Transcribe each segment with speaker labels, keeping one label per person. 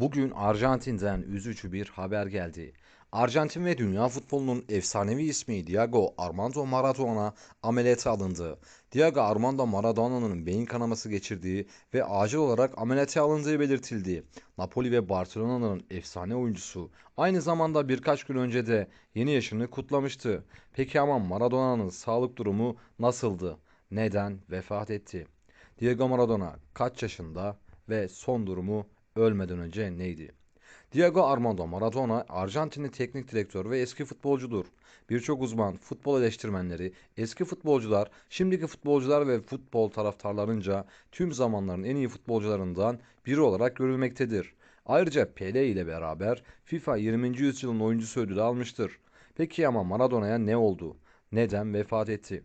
Speaker 1: Bugün Arjantin'den üzücü bir haber geldi. Arjantin ve dünya futbolunun efsanevi ismi Diego Armando Maradona ameliyata alındı. Diego Armando Maradona'nın beyin kanaması geçirdiği ve acil olarak ameliyata alındığı belirtildi. Napoli ve Barcelona'nın efsane oyuncusu aynı zamanda birkaç gün önce de yeni yaşını kutlamıştı. Peki ama Maradona'nın sağlık durumu nasıldı? Neden vefat etti? Diego Maradona kaç yaşında ve son durumu ölmeden önce neydi? Diego Armando Maradona Arjantinli teknik direktör ve eski futbolcudur. Birçok uzman, futbol eleştirmenleri, eski futbolcular, şimdiki futbolcular ve futbol taraftarlarınca tüm zamanların en iyi futbolcularından biri olarak görülmektedir. Ayrıca Pele ile beraber FIFA 20. yüzyılın oyuncusu ödülü almıştır. Peki ama Maradona'ya ne oldu? Neden vefat etti?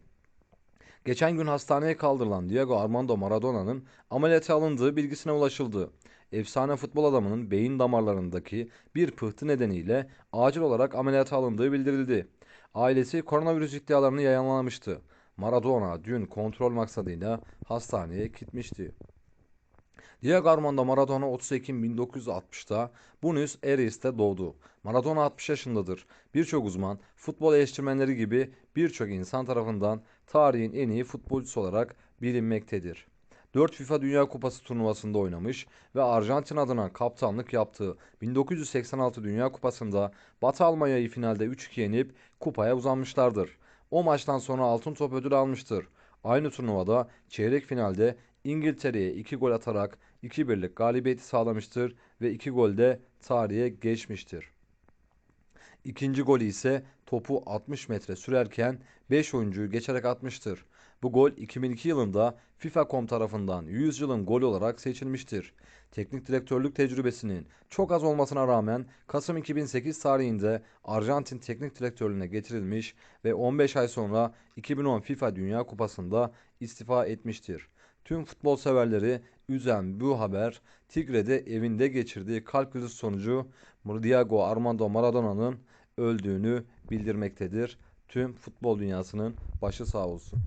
Speaker 1: Geçen gün hastaneye kaldırılan Diego Armando Maradona'nın ameliyata alındığı bilgisine ulaşıldı. Efsane futbol adamının beyin damarlarındaki bir pıhtı nedeniyle acil olarak ameliyata alındığı bildirildi. Ailesi koronavirüs iddialarını yalanlamıştı. Maradona dün kontrol maksadıyla hastaneye gitmişti. Diego Armando Maradona 30 Ekim 1960'da Buenos Aires'te doğdu. Maradona 60 yaşındadır. Birçok uzman, futbol eleştirmenleri gibi birçok insan tarafından tarihin en iyi futbolcusu olarak bilinmektedir. 4 FIFA Dünya Kupası turnuvasında oynamış ve Arjantin adına kaptanlık yaptığı 1986 Dünya Kupası'nda Batı Almanya'yı finalde 3-2 yenip kupaya uzanmışlardır. O maçtan sonra altın top ödülü almıştır. Aynı turnuvada çeyrek finalde İngiltere'ye 2 gol atarak 2-1'lik galibiyeti sağlamıştır ve 2 golde tarihe geçmiştir. İkinci golü ise topu 60 metre sürerken 5 oyuncuyu geçerek atmıştır. Bu gol 2002 yılında FIFA.com tarafından 100 yılın golü olarak seçilmiştir. Teknik direktörlük tecrübesinin çok az olmasına rağmen Kasım 2008 tarihinde Arjantin teknik direktörlüğüne getirilmiş ve 15 ay sonra 2010 FIFA Dünya Kupası'nda istifa etmiştir. Tüm futbol severleri üzen bu haber Tigre'de evinde geçirdiği kalp krizi sonucu Diego Armando Maradona'nın öldüğünü bildirmektedir. Tüm futbol dünyasının başı sağ olsun.